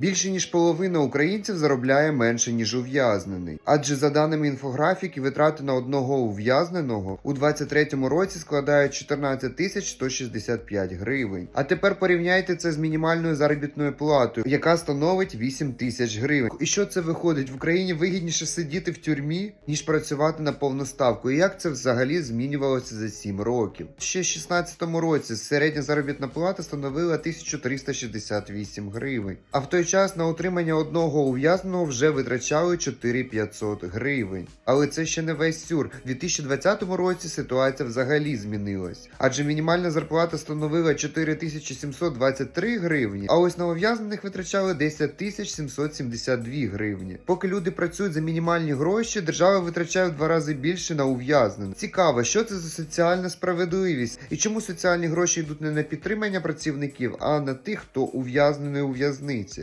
Більше ніж половина українців заробляє менше ніж ув'язнений. Адже за даними інфографіки, витрати на одного ув'язненого у 23-му році складають 14 тисяч 165 гривень. А тепер порівняйте це з мінімальною заробітною платою, яка становить 8 тисяч гривень. І що це виходить? В Україні вигідніше сидіти в тюрмі, ніж працювати на повну ставку. І як це взагалі змінювалося за 7 років? Ще в 16-му році середня заробітна плата становила 1368 гривень. А в той час на утримання одного ув'язненого вже витрачали 4500 гривень. Але це ще не весь сюр. У 2020 році ситуація взагалі змінилась. Адже мінімальна зарплата становила 4723 гривні, а ось на ув'язнених витрачали 10 772 гривні. Поки люди працюють за мінімальні гроші, держава витрачає в два рази більше на ув'язнених. Цікаво, що це за соціальна справедливість і чому соціальні гроші йдуть не на підтримання працівників, а на тих, хто ув'язнений у в'язниці.